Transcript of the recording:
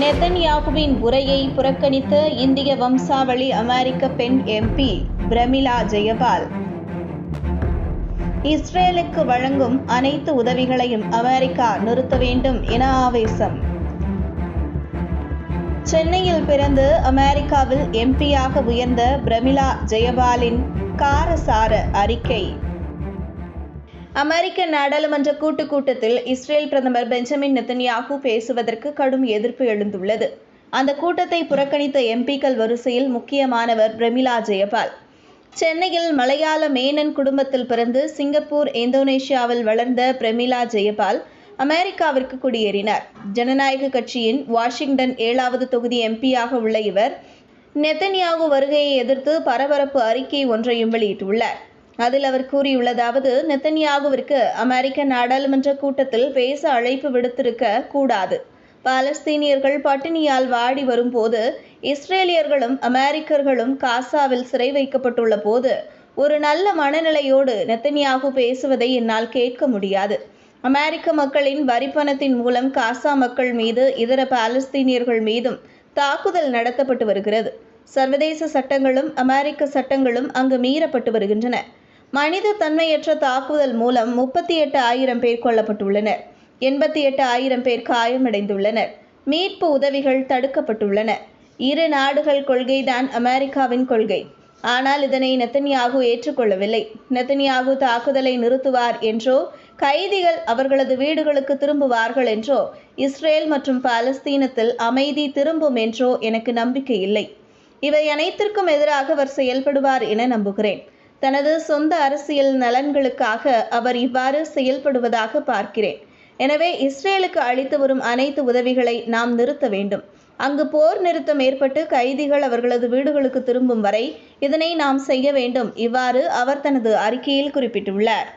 நெதன்யாகுவின் உரையை புறக்கணித்த இந்திய வம்சாவளி அமெரிக்க பெண் எம்பி பிரமிளா ஜெயபால். இஸ்ரேலுக்கு வழங்கும் அனைத்து உதவிகளையும் அமெரிக்கா நிறுத்த வேண்டும் என ஆவேசம். சென்னையில் பிறந்து அமெரிக்காவில் எம்பியாக உயர்ந்த பிரமிளா ஜெயபாலின் காரசார அறிக்கை. அமெரிக்க நாடாளுமன்ற கூட்டுக் கூட்டத்தில் இஸ்ரேல் பிரதமர் பெஞ்சமின் நெத்தன்யாகு பேசுவதற்கு கடும் எதிர்ப்பு எழுந்துள்ளது. அந்த கூட்டத்தை புறக்கணித்த எம்பிக்கள் வரிசையில் முக்கியமானவர் பிரமிளா ஜெயபால். சென்னையில் மலையாள மேனன் குடும்பத்தில் பிறந்து சிங்கப்பூர் இந்தோனேஷியாவில் வளர்ந்த பிரமிளா ஜெயபால் அமெரிக்காவிற்கு குடியேறினார். ஜனநாயக கட்சியின் வாஷிங்டன் ஏழாவது தொகுதி எம்பியாக உள்ள இவர் நெத்தன்யாகு வருகையை எதிர்த்து பரபரப்பு அறிக்கை ஒன்றையும் வெளியிட்டுள்ளார். அதில் அவர் கூறியுள்ளதாவது நெத்தன்யாகுவிற்கு அமெரிக்க நாடாளுமன்ற கூட்டத்தில் பேச அழைப்பு விடுத்திருக்க கூடாது. பாலஸ்தீனியர்கள் பட்டினியால் வாடி வரும்போது இஸ்ரேலியர்களும் அமெரிக்கர்களும் காசாவில் சிறை வைக்கப்பட்டுள்ள போது ஒரு நல்ல மனநிலையோடு நெத்தன்யாகு பேசுவதை என்னால் கேட்க முடியாது. அமெரிக்க மக்களின் வரிப்பணத்தின் மூலம் காசா மக்கள் மீது இதர பாலஸ்தீனியர்கள் மீதும் தாக்குதல் நடத்தப்பட்டு வருகிறது. சர்வதேச சட்டங்களும் அமெரிக்க சட்டங்களும் அங்கு மீறப்பட்டு வருகின்றன. மனித தன்மையற்ற தாக்குதல் மூலம் முப்பத்தி எட்டு ஆயிரம் பேர் கொல்லப்பட்டுள்ளனர். எண்பத்தி எட்டு ஆயிரம் பேர் காயமடைந்துள்ளனர். மீட்பு உதவிகள் தடுக்கப்பட்டுள்ளன. இரு நாடுகள் கொள்கைதான் அமெரிக்காவின் கொள்கை. ஆனால் இதனை நெத்தன்யாகு ஏற்றுக்கொள்ளவில்லை. நெத்தன்யாகு தாக்குதலை நிறுத்துவார் என்றோ கைதிகள் அவர்களது வீடுகளுக்கு திரும்புவார்கள் என்றோ இஸ்ரேல் மற்றும் பாலஸ்தீனத்தில் அமைதி திரும்பும் என்றோ எனக்கு நம்பிக்கை இல்லை. இவை அனைத்திற்கும் எதிராக அவர் செயல்படுவார் என நம்புகிறேன். தனது சொந்த அரசியல் நலன்களுக்காக அவர் இவ்வாறு செயல்படுவதாக பார்க்கிறேன். எனவே இஸ்ரேலுக்கு அளித்து வரும் அனைத்து உதவிகளை நாம் நிறுத்த வேண்டும். அங்கு போர் நிறுத்தம் ஏற்பட்டு கைதிகள் அவர்களது வீடுகளுக்கு திரும்பும் வரை இதனை நாம் செய்ய வேண்டும். இவ்வாறு அவர் தனது அறிக்கையில் குறிப்பிட்டுள்ளார்.